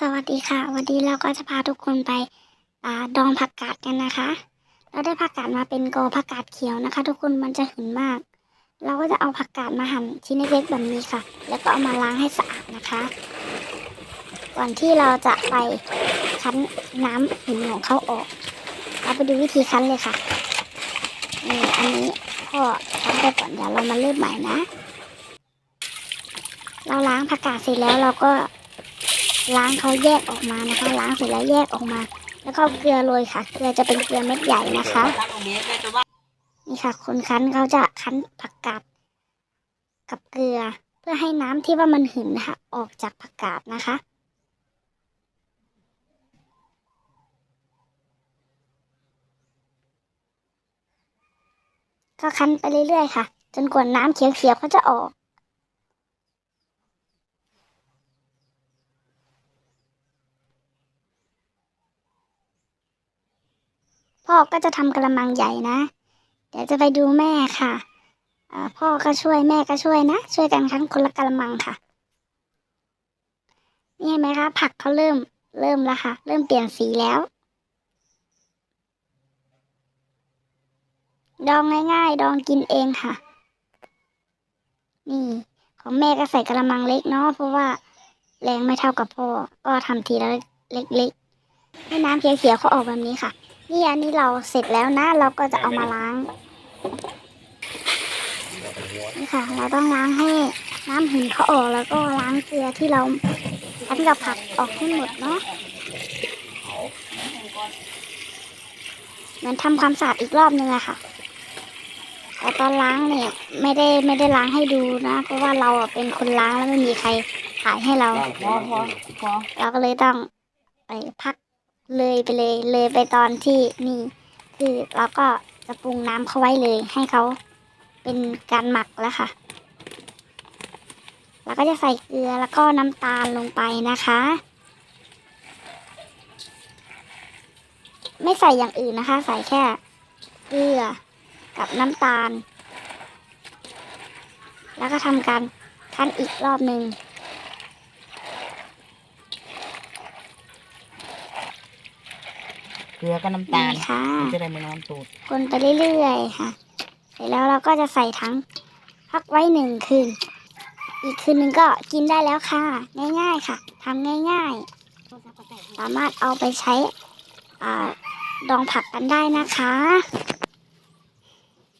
สวัสดีค่ะ วันนี้เราก็จะพาทุกคนไปอดองผักกาดกันนะคะ เราได้ผักกาดมาเป็นกอผักกาดเขียวนะคะ ทุกคนมันจะหืนมาก เราก็จะเอาผักกาดมาหั่นชิ้นเล็กๆแบบนี้ค่ะ แล้วก็เอามาล้างให้สะอาดนะคะ ก่อนที่เราจะไปคั้นน้ำหืนของเขาออก เราไปดูวิธีคั้นเลยค่ะนี่อันนี้พ่อคั้นไปก่อนเดี๋ยวเรามาเริ่มใหม่นะ เราล้างผักกาดเสร็จแล้วเราก็ ล้างเขาแยกออกมานะคะ ล้างเสร็จแล้วแยกออกมา แล้วก็เกลือโรยค่ะ เกลือจะเป็นเกลือเม็ดใหญ่นะคะ นี่ค่ะ คนคั้นเขาจะคั้นผักกาดกับเกลือ เพื่อให้น้ำที่ว่ามันหืนนะคะ ออกจากผักกาดนะคะก็คั้นไปเรื่อยๆค่ะ จนกว่าน้ำเขียวๆเขาจะออก พ่อก็จะทำกระมังใหญ่นะ เดี๋ยวจะไปดูแม่ค่ะอพ่อก็ช่วยแม่ก็ช่วยนะ ช่วยกันทั้งคนละกระมังค่ะนี่เห็นไหมคะผักเขาเริ่มเริ่มแล้วค่ะ เริ่มเปลี่ยนสีแล้ว ดองง่าย ๆ ดองกินเองค่ะ นี่ ของแม่ก็ใส่กระมังเล็กเนาะเพราะว่าแรงไม่เท่ากับพ่อ ก็ทำทีละเล็กๆให้น้ำเขียวๆเขาออกแบบนี้ค่ะ นี่อันนี้เราเสร็จแล้วนะ เราก็จะเอามาล้าง นี่ค่ะ เราต้องล้างให้น้ำหืนเขาออกแล้วก็ล้างเกลือที่เราคั้นกับผักออกให้หมดเนาะเหมือนทำความสะอาดอีกรอบนึงอะค่ะแต่ตอนล้างเนี่ย ไม่ได้ไม่ได้ล้างให้ดูนะ เพราะว่าเราอะเป็นคนล้างแล้วไม่มีใครถ่ายให้เราพอพอพอเราก็เลยต้องไปพัก เลยไปเลยเลยไปตอนที่นี่ คือเราก็จะปรุงน้ำเขาไว้เลย ให้เขาเป็นการหมักแล้วค่ะแล้วก็จะใส่เกลือแล้วก็น้ำตาลลงไปนะคะ ไม่ใส่อย่างอื่นนะคะ ใส่แค่เกลือกับน้ำตาล แล้วก็ทำการคั้นอีกรอบหนึ่ง เก ลือก็น้ำตาลนี่ค่ะมันจะได้ไม่นอนตูดคนไปเรื่อยๆค่ะ เสร็จแล้วเราก็จะใส่ทั้งพักไว้หนึ่งคืน อีกคืนหนึ่งก็กินได้แล้วค่ะ ง่ายๆค่ะทำง่าย ๆ สามารถเอาไปใช้อ่าดองผักกันได้นะคะ